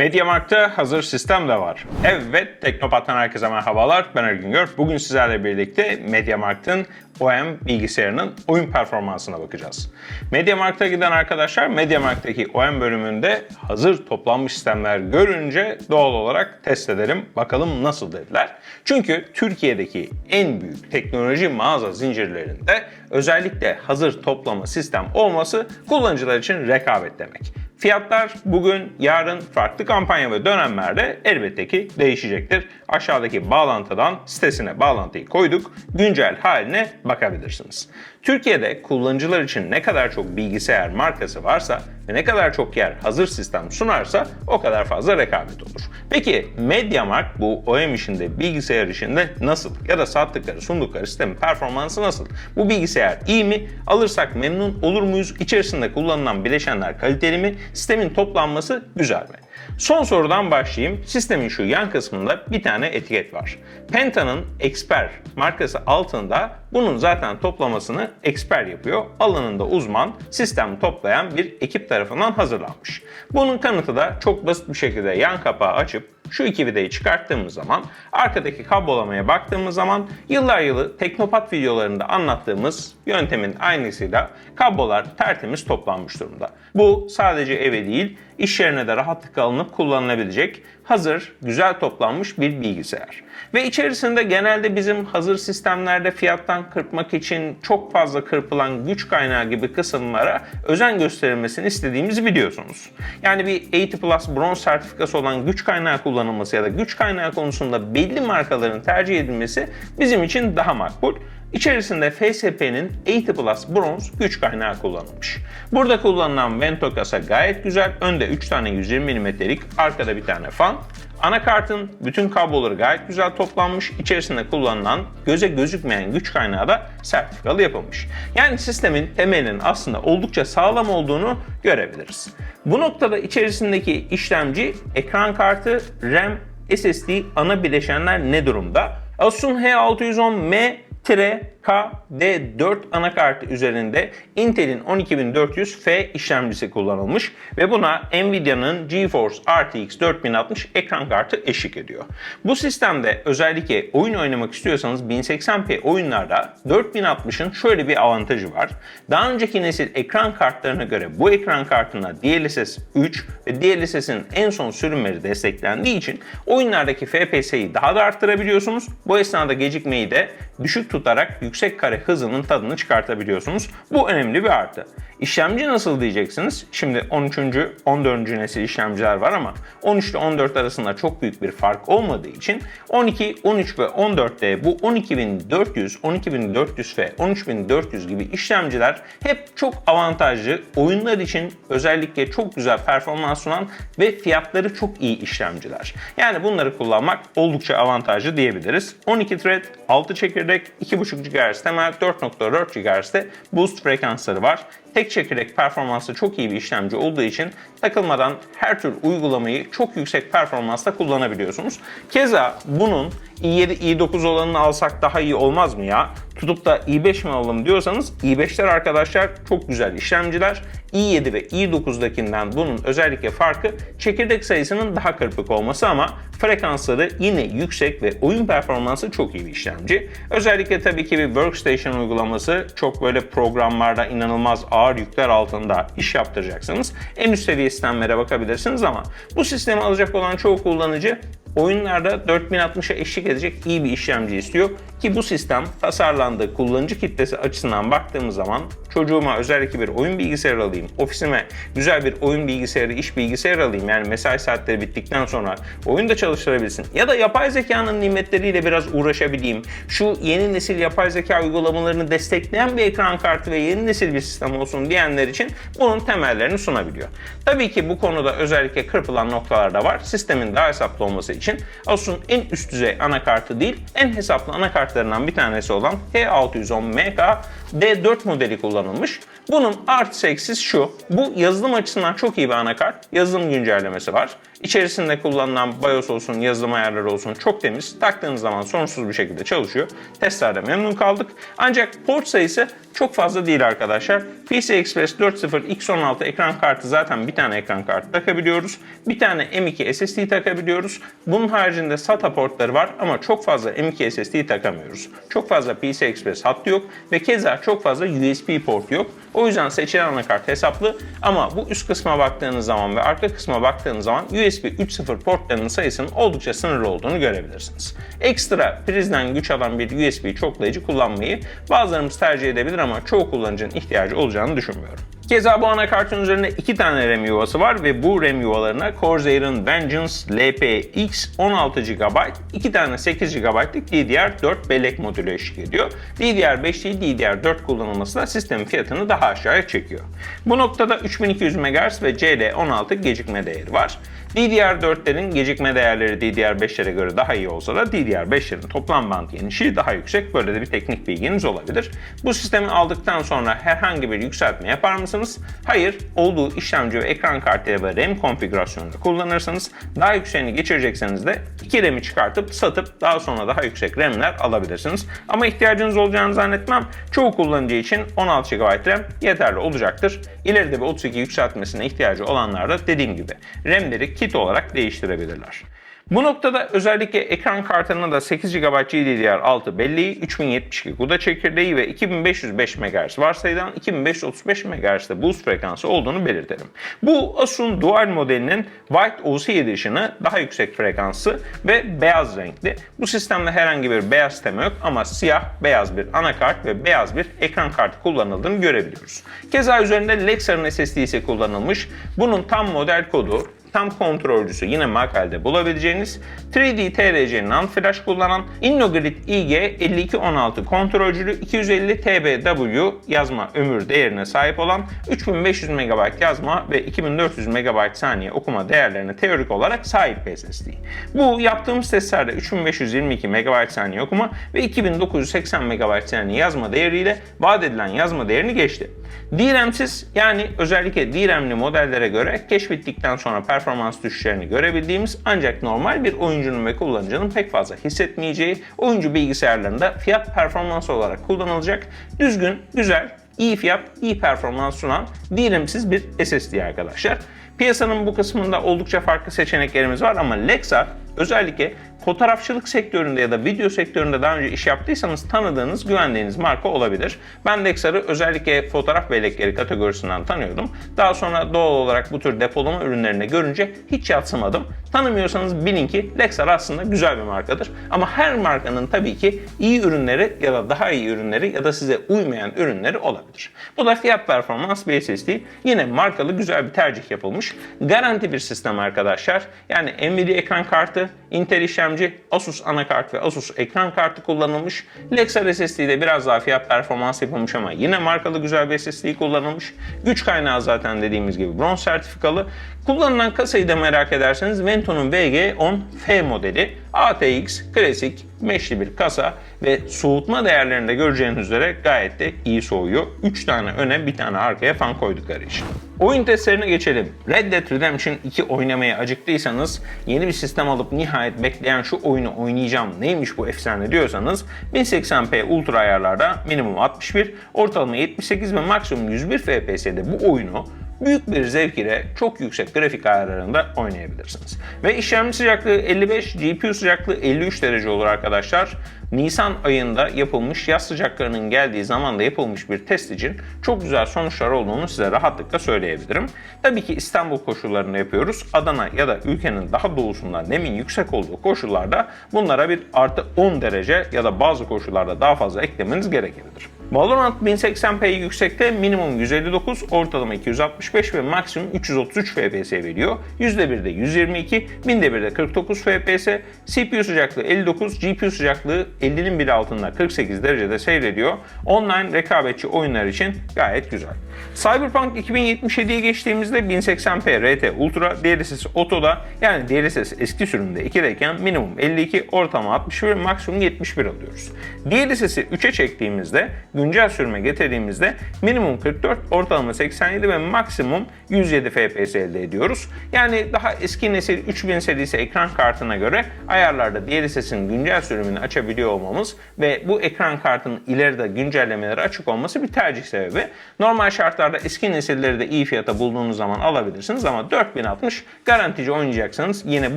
Mediamarkt'ta hazır sistem de var. Evet, Teknopat'tan herkese merhabalar. Ben Ergün Gör. Bugün sizlerle birlikte Mediamarkt'ın OEM bilgisayarının oyun performansına bakacağız. Mediamarkt'a giden arkadaşlar Mediamarkt'taki OEM bölümünde hazır toplanmış sistemler görünce doğal olarak test edelim. Bakalım nasıl dediler. Çünkü Türkiye'deki en büyük teknoloji mağaza zincirlerinde özellikle hazır toplama sistem olması kullanıcılar için rekabet demek. Fiyatlar bugün, yarın farklı kampanya ve dönemlerde elbette ki değişecektir. Aşağıdaki bağlantıdan sitesine bağlantıyı koyduk. Güncel haline bakabilirsiniz. Türkiye'de kullanıcılar için ne kadar çok bilgisayar markası varsa ve ne kadar çok yer hazır sistem sunarsa o kadar fazla rekabet olur. Peki MediaMarkt bu OEM işinde, bilgisayar işinde nasıl? Ya da sattıkları, sundukları sistemin performansı nasıl? Bu bilgisayar iyi mi? Alırsak memnun olur muyuz? İçerisinde kullanılan bileşenler kaliteli mi? Sistemin toplanması güzel mi? Son sorudan başlayayım. Sistemin şu yan kısmında bir tane etiket var. Penta'nın Expert markası altında bunun zaten toplamasını Expert yapıyor. Alanında uzman, sistem toplayan bir ekip tarafından hazırlanmış. Bunun kanıtı da çok basit bir şekilde yan kapağı açıp şu iki vidayı çıkarttığımız zaman arkadaki kablolamaya baktığımız zaman yıllar yılı Teknopat videolarında anlattığımız yöntemin aynısıyla kablolar tertemiz toplanmış durumda. Bu sadece eve değil iş yerine de rahatlıkla alınıp kullanılabilecek hazır, güzel toplanmış bir bilgisayar. Ve içerisinde genelde bizim hazır sistemlerde fiyattan kırpmak için çok fazla kırpılan güç kaynağı gibi kısımlara özen gösterilmesini istediğimizi biliyorsunuz. Yani bir 80 Plus bronz sertifikası olan güç kaynağı kullanılması ya da güç kaynağı konusunda belli markaların tercih edilmesi bizim için daha makbul. İçerisinde FSP'nin 80 Plus bronz güç kaynağı kullanılmış. Burada kullanılan vento kasa gayet güzel. Önde 3 tane 120 mm'lik, arkada bir tane fan. Anakartın bütün kabloları gayet güzel toplanmış. İçerisinde kullanılan göze gözükmeyen güç kaynağı da sertifikalı yapılmış. Yani sistemin temelinin aslında oldukça sağlam olduğunu görebiliriz. Bu noktada içerisindeki işlemci, ekran kartı, RAM, SSD ana bileşenler ne durumda? Asus'un H610M tire. KD4 anakartı üzerinde Intel'in 12400F işlemcisi kullanılmış ve buna Nvidia'nın GeForce RTX 4060 ekran kartı eşlik ediyor. Bu sistemde özellikle oyun oynamak istiyorsanız 1080p oyunlarda 4060'ın şöyle bir avantajı var. Daha önceki nesil ekran kartlarına göre bu ekran kartına DLSS 3 ve DLSS'in en son sürümleri desteklendiği için oyunlardaki FPS'yi daha da arttırabiliyorsunuz. Bu esnada gecikmeyi de düşük tutarak yüksek kare hızının tadını çıkartabiliyorsunuz. Bu önemli bir artı. İşlemci nasıl diyeceksiniz? Şimdi 13. 14. nesil işlemciler var ama 13 ile 14 arasında çok büyük bir fark olmadığı için 12, 13 ve 14'te bu 12400, 12400F, 13400 gibi işlemciler hep çok avantajlı. Oyunlar için özellikle çok güzel performans sunan ve fiyatları çok iyi işlemciler. Yani bunları kullanmak oldukça avantajlı diyebiliriz. 12 thread, 6 çekirdek, 2.5 GHz temel, 4.4 GHz'de boost frekansları var. Tek çekirdek performansı çok iyi bir işlemci olduğu için takılmadan her tür uygulamayı çok yüksek performansta kullanabiliyorsunuz. Keza bunun i7, i9 olanını alsak daha iyi olmaz mı ya? Tutup da i5 mi alalım diyorsanız i5'ler arkadaşlar çok güzel işlemciler. i7 ve i9'dakinden bunun özellikle farkı çekirdek sayısının daha kırpık olması ama frekansları yine yüksek ve oyun performansı çok iyi bir işlemci. Özellikle tabii ki bir workstation uygulaması çok böyle programlarda inanılmaz ağır yükler altında iş yaptıracaksınız. En üst seviye sistemlere bakabilirsiniz ama bu sistemi alacak olan çoğu kullanıcı oyunlarda 4060'a eşlik edecek iyi bir işlemci istiyor ki bu sistem tasarlandığı kullanıcı kitlesi açısından baktığımız zaman çocuğuma özellikle bir oyun bilgisayarı alayım, ofisime güzel bir oyun bilgisayarı, iş bilgisayarı alayım yani mesai saatleri bittikten sonra oyun da çalıştırabilsin ya da yapay zekanın nimetleriyle biraz uğraşabileyim. Şu yeni nesil yapay zeka uygulamalarını destekleyen bir ekran kartı ve yeni nesil bir sistem olsun diyenler için bunun temellerini sunabiliyor. Tabii ki bu konuda özellikle kırpılan noktalar da var. Sistemin daha hesaplı olması için Asus'un en üst düzey anakartı değil, en hesaplı anakartlarından bir tanesi olan H610MK D4 modeli kullanılmış. Bunun artı eksisi şu. Bu yazılım açısından çok iyi bir anakart. Yazılım güncellemesi var. İçerisinde kullanılan BIOS olsun, yazılım ayarları olsun çok temiz. Taktığınız zaman sorunsuz bir şekilde çalışıyor. Testlerde memnun kaldık. Ancak port sayısı çok fazla değil arkadaşlar. PCI Express 4.0 X16 ekran kartı zaten bir tane ekran kartı takabiliyoruz. Bir tane M2 SSD takabiliyoruz. Bunun haricinde SATA portları var ama çok fazla M2 SSD takamıyoruz. Çok fazla PCI Express hattı yok ve keza çok fazla USB port yok. O yüzden seçilen anakart hesaplı ama bu üst kısma baktığınız zaman ve arka kısma baktığınız zaman USB 3.0 portlarının sayısının oldukça sınırlı olduğunu görebilirsiniz. Ekstra prizden güç alan bir USB çoklayıcı kullanmayı bazılarımız tercih edebilir ama çoğu kullanıcının ihtiyacı olacağını düşünmüyorum. Keza bu anakartın üzerinde iki tane RAM yuvası var ve bu RAM yuvalarına Corsair'ın Vengeance LPX 16 GB, iki tane 8 GB'lık DDR4 bellek modülü eşlik ediyor. DDR5 değil DDR4 kullanılması da sistemin fiyatını daha aşağıya çekiyor. Bu noktada 3200 MHz ve CD16 gecikme değeri var. DDR4'lerin gecikme değerleri DDR5'lere göre daha iyi olsa da DDR5'lerin toplam band genişliği daha yüksek. Böyle de bir teknik bilginiz olabilir. Bu sistemi aldıktan sonra herhangi bir yükseltme yapar mısınız? Hayır. Olduğu işlemci ve ekran kartı ve RAM konfigürasyonunda kullanırsanız daha yükseğini geçirecekseniz de 2 RAM'i çıkartıp satıp daha sonra daha yüksek RAM'ler alabilirsiniz. Ama ihtiyacınız olacağını zannetmem. Çoğu kullanıcı için 16 GB RAM yeterli olacaktır. İleride bir 32 yükseltmesine ihtiyacı olanlar da dediğim gibi RAM'leri kit olarak değiştirebilirler. Bu noktada özellikle ekran kartının da 8 GB GDDR6 belleği, 3072 GUDA çekirdeği ve 2505 MHz varsayılan 2535 MHz'de boost frekansı olduğunu belirtelim. Bu Asus'un Dual modelinin White OC Edition'ı daha yüksek frekanslı ve beyaz renkli. Bu sistemde herhangi bir beyaz tema yok ama siyah, beyaz bir anakart ve beyaz bir ekran kartı kullanıldığını görebiliyoruz. Keza üzerinde Lexar'ın SSD'si kullanılmış. Bunun tam model kodu tam kontrolcüsü yine makalede bulabileceğiniz 3D TRC NAND flash kullanan InnoGrid IG5216 kontrolcülü 250 TBW yazma ömür değerine sahip olan 3500 MB yazma ve 2400 MB saniye okuma değerlerine teorik olarak sahip bir SSD. Bu yaptığımız testlerde 3522 MB saniye okuma ve 2980 MB saniye yazma değeriyle vaat edilen yazma değerini geçti. DRAM'siz yani özellikle DRAM'li modellere göre keşfettikten sonra performans düşüşlerini görebildiğimiz ancak normal bir oyuncunun ve kullanıcının pek fazla hissetmeyeceği oyuncu bilgisayarlarında fiyat performans olarak kullanılacak düzgün, güzel, iyi fiyat, iyi performans sunan DRAM'siz bir SSD arkadaşlar. Piyasanın bu kısmında oldukça farklı seçeneklerimiz var ama Lexar özellikle fotoğrafçılık sektöründe ya da video sektöründe daha önce iş yaptıysanız tanıdığınız, güvendiğiniz marka olabilir. Ben Lexar'ı özellikle fotoğraf bellekleri kategorisinden tanıyordum. Daha sonra doğal olarak bu tür depolama ürünlerini görünce hiç yatsımadım. Tanımıyorsanız bilin ki Lexar aslında güzel bir markadır. Ama her markanın tabii ki iyi ürünleri ya da daha iyi ürünleri ya da size uymayan ürünleri olabilir. Bu da fiyat performans SSD. Yine markalı güzel bir tercih yapılmış. Garanti bir sistem arkadaşlar. Yani Nvidia ekran kartı, Intel işlemci, Asus anakart ve Asus ekran kartı kullanılmış. Lexar SSD'de biraz daha fiyat performans yapılmış ama yine markalı güzel bir SSD kullanılmış. Güç kaynağı zaten dediğimiz gibi bronz sertifikalı. Kullanılan kasayı da merak ederseniz Vento'nun VG10F modeli ATX klasik meşli bir kasa ve soğutma değerlerinde göreceğiniz üzere gayet de iyi soğuyor. 3 tane öne bir tane arkaya fan koydukları için. Oyun testlerine geçelim. Red Dead Redemption 2 oynamaya acıktıysanız yeni bir sistem alıp nihayet bekleyen şu oyunu oynayacağım neymiş bu efsane diyorsanız 1080p ultra ayarlarda minimum 61, ortalama 78 ve maksimum 101 FPS'de bu oyunu büyük bir zevk ile çok yüksek grafik ayarlarında oynayabilirsiniz. Ve işlemci sıcaklığı 55, GPU sıcaklığı 53 derece olur arkadaşlar. Nisan ayında yapılmış yaz sıcaklarının geldiği zamanda yapılmış bir test için çok güzel sonuçlar olduğunu size rahatlıkla söyleyebilirim. Tabii ki İstanbul koşullarında yapıyoruz. Adana ya da ülkenin daha doğusunda nemin yüksek olduğu koşullarda bunlara bir artı 10 derece ya da bazı koşullarda daha fazla eklemeniz gerekebilir. Valorant 1080p yüksekte minimum 159, ortalama 265 ve maksimum 333 FPS veriyor. %1'de 122, binde 1'de 49 FPS, CPU sıcaklığı 59, GPU sıcaklığı 50'nin bile altında 48 derecede seyrediyor. Online rekabetçi oyunlar için gayet güzel. Cyberpunk 2077'ye geçtiğimizde 1080p RT Ultra, DLSS Auto'da yani DLSS eski sürümde 2'deyken minimum 52, ortalama 61 ve maksimum 71 alıyoruz. DLSS'i 3'e çektiğimizde güncel sürüme getirdiğimizde minimum 44, ortalama 87 ve maksimum 107 FPS elde ediyoruz. Yani daha eski nesil 3000 serisi ekran kartına göre ayarlarda DLSS'in güncel sürümünü açabiliyor olmamız ve bu ekran kartının ileride güncellemeleri açık olması bir tercih sebebi. Normal şartlarda eski nesilleri de iyi fiyata bulduğunuz zaman alabilirsiniz ama 4060 garantici oynayacaksanız yine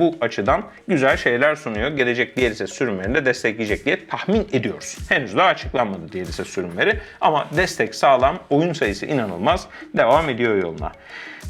bu açıdan güzel şeyler sunuyor. Gelecek DLSS sürümlerini de destekleyecek diye tahmin ediyoruz. Henüz daha açıklanmadı DLSS sürümleri ama destek sağlam, oyun sayısı inanılmaz, devam ediyor yoluna.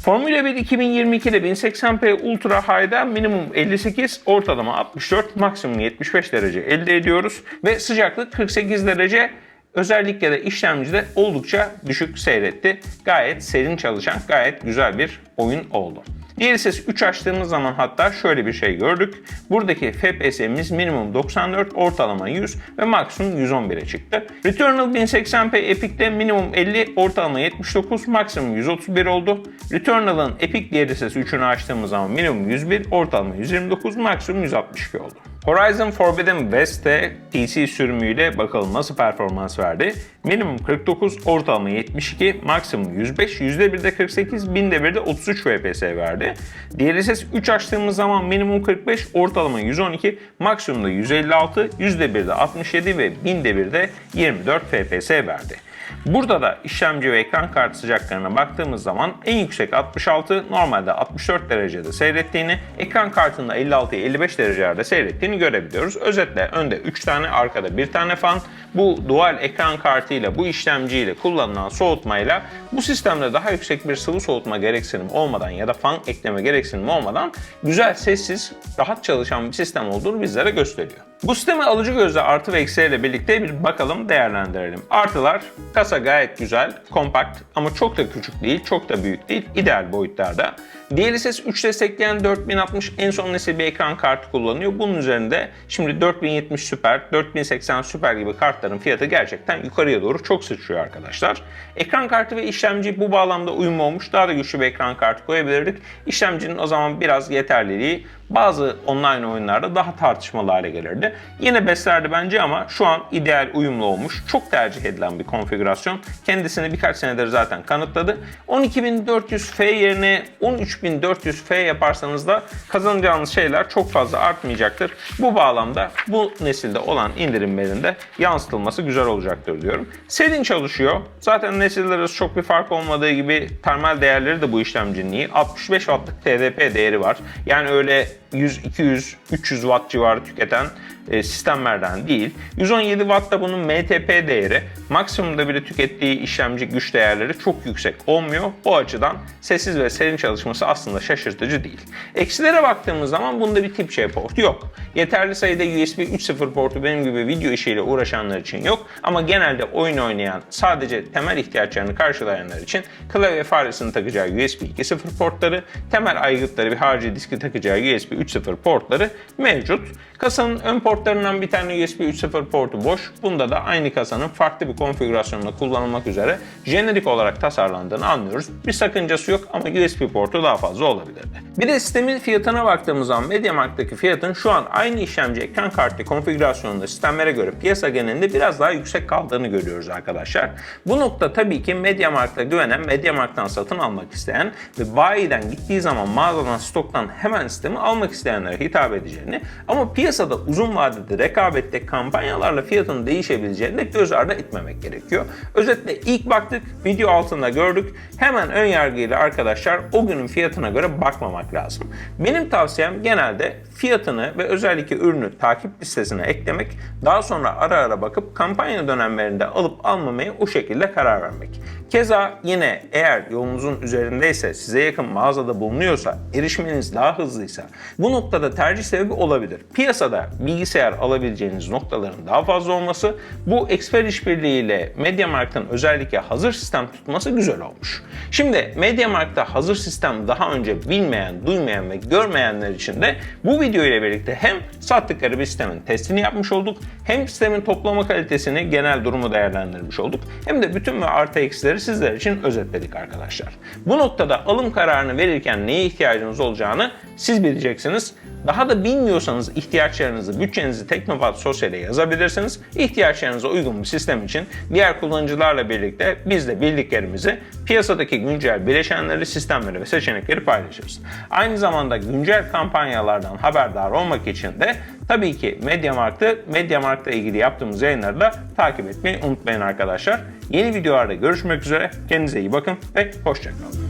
Formula 1 2022'de 1080p Ultra High'da minimum 58, ortalama 64, maksimum 75 derece elde ediyoruz ve sıcaklık 48 derece Özellikle de işlemcide oldukça düşük seyretti. Gayet serin çalışan, gayet güzel bir oyun oldu. DLSS 3 açtığımız zaman hatta şöyle bir şey gördük. Buradaki FPS'imiz minimum 94, ortalama 100 ve maksimum 111'e çıktı. Returnal 1080p Epic'te minimum 50, ortalama 79, maksimum 131 oldu. Returnal'ın Epic DLSS 3'ünü açtığımız zaman minimum 101, ortalama 129, maksimum 162 oldu. Horizon Forbidden West'te PC sürümüyle bakalım nasıl performans verdi. Minimum 49, ortalama 72, maksimum 105, %1'de 48, 1000'de 1'de 33 FPS verdi. DLSS 3 açtığımız zaman minimum 45, ortalama 112, maksimumda 156, %1'de 67 ve 1000'de 1'de 24 FPS verdi. Burada da işlemci ve ekran kartı sıcaklığına baktığımız zaman en yüksek 66, normalde 64 derecede seyrettiğini, ekran kartında 56'ya 55 derecelerde seyrettiğini görebiliyoruz. Özetle önde 3 tane, arkada 1 tane fan. Bu dual ekran kartıyla, bu işlemciyle kullanılan soğutmayla bu sistemde daha yüksek bir sıvı soğutma gereksinimi olmadan ya da fan ekleme gereksinimi olmadan güzel, sessiz, rahat çalışan bir sistem olduğunu bizlere gösteriyor. Bu sistemi alıcı gözle artı ve eksiyle birlikte bir bakalım değerlendirelim. Artılar, kasa gayet güzel, kompakt ama çok da küçük değil, çok da büyük değil, ideal boyutlarda. DLSS 3 destekleyen 4060 en son nesil bir ekran kartı kullanıyor. Bunun üzerinde şimdi 4070 Super, 4080 Super gibi kartların fiyatı gerçekten yukarıya doğru çok sıçrıyor arkadaşlar. Ekran kartı ve işlemci bu bağlamda uyumlu olmuş. Daha da güçlü bir ekran kartı koyabilirdik. İşlemcinin o zaman biraz yeterliliği bazı online oyunlarda daha tartışmalı hale gelirdi. Yine beslerdi bence ama şu an ideal uyumlu olmuş. Çok tercih edilen bir konfigürasyon. Kendisini birkaç senedir zaten kanıtladı. 12400F yerine 13400F yaparsanız da kazanacağınız şeyler çok fazla artmayacaktır. Bu bağlamda bu nesilde olan indirimlerinde yansıtılması güzel olacaktır diyorum. Serin çalışıyor. Zaten nesiller arası çok bir fark olmadığı gibi termal değerleri de bu işlemcinin iyi. 65 wattlık TDP değeri var. Yani öyle 100, 200, 300 watt civarı tüketen e, sistemlerden değil. 117 watt da bunun MTP değeri. Maksimumda bile tükettiği işlemci güç değerleri çok yüksek olmuyor. O açıdan sessiz ve serin çalışması aslında şaşırtıcı değil. Eksilere baktığımız zaman bunda bir tip C port yok. Yeterli sayıda USB 3.0 portu benim gibi video işiyle uğraşanlar için yok. Ama genelde oyun oynayan, sadece temel ihtiyaçlarını karşılayanlar için klavye faresini takacağı USB 2.0 portları, temel aygıtları bir harici diski takacağı USB 3.0 portları mevcut. Kasanın ön portlarından bir tane USB 3.0 portu boş. Bunda da aynı kasanın farklı bir konfigürasyonda kullanılmak üzere jenerik olarak tasarlandığını anlıyoruz. Bir sakıncası yok ama USB portu daha fazla olabilirdi. Bir de sistemin fiyatına baktığımız zaman MediaMarkt'taki fiyatın şu an aynı işlemci ekran kartı konfigürasyonunda sistemlere göre piyasa genelinde biraz daha yüksek kaldığını görüyoruz arkadaşlar. Bu nokta tabii ki MediaMarkt'a güvenen, MediaMarkt'tan satın almak isteyen ve bayiden gittiği zaman mağazadan stoktan hemen sistemi almak isteyenlere hitap edeceğini ama piyasada uzun vadede rekabette kampanyalarla fiyatın değişebileceğini de göz ardı etmemek gerekiyor. Özetle ilk baktık, video altında gördük. Hemen ön yargıyla arkadaşlar o günün fiyatına göre bakmamak lazım. Benim tavsiyem genelde fiyatını ve özellikle ürünü takip listesine eklemek, daha sonra ara ara bakıp kampanya dönemlerinde alıp almamaya o şekilde karar vermek. Keza yine eğer yolunuzun üzerindeyse, size yakın mağazada bulunuyorsa, erişiminiz daha hızlıysa bu noktada tercih sebebi olabilir. Piyasada bilgisayar alabileceğiniz noktaların daha fazla olması, bu Exper işbirliğiyle MediaMarkt'ın özellikle hazır sistem tutması güzel olmuş. Şimdi MediaMarkt'ta hazır sistem daha önce bilmeyen, duymayan ve görmeyenler için de bu video ile birlikte hem sattıkları bir sistemin testini yapmış olduk, hem sistemin toplama kalitesini, genel durumu değerlendirmiş olduk, hem de bütün ve artı eksileri sizler için özetledik arkadaşlar. Bu noktada alım kararını verirken neye ihtiyacınız olacağını siz bileceksiniz. Daha da bilmiyorsanız ihtiyaçlarınızı, bütçenizi Teknofat Sosyal'e yazabilirsiniz. İhtiyaçlarınıza uygun bir sistem için diğer kullanıcılarla birlikte biz de bildiklerimizi piyasadaki güncel bileşenleri, sistemleri ve seçenekleri paylaşırız. Aynı zamanda güncel kampanyalardan haberdar olmak için de tabii ki Mediamarkt'ı, Mediamarkt'la ilgili yaptığımız yayınları da takip etmeyi unutmayın arkadaşlar. Yeni videolarda görüşmek üzere. Kendinize iyi bakın ve hoşçakalın.